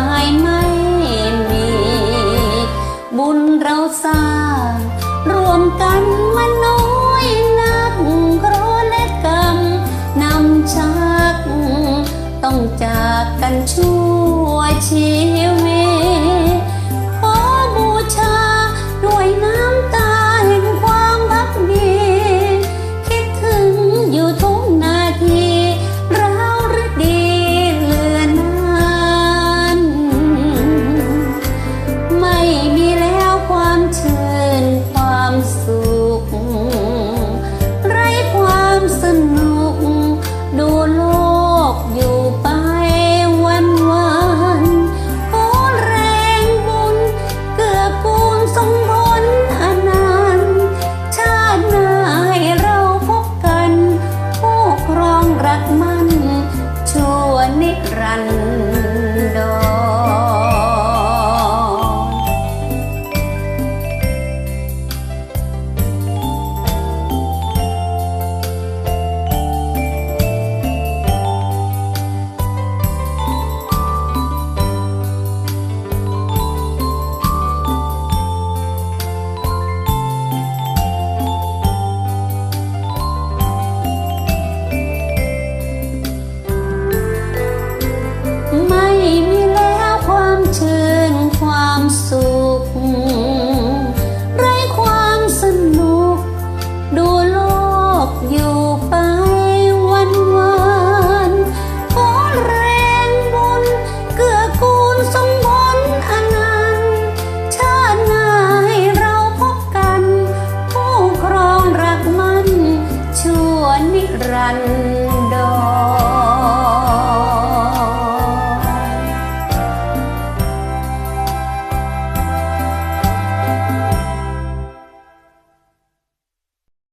ายไม่มี บุญเราสร้าง รวมกันมันน้อยนักครและกรรมนำชัก ต้องจากกันชั่วชีวิต นิรันดร์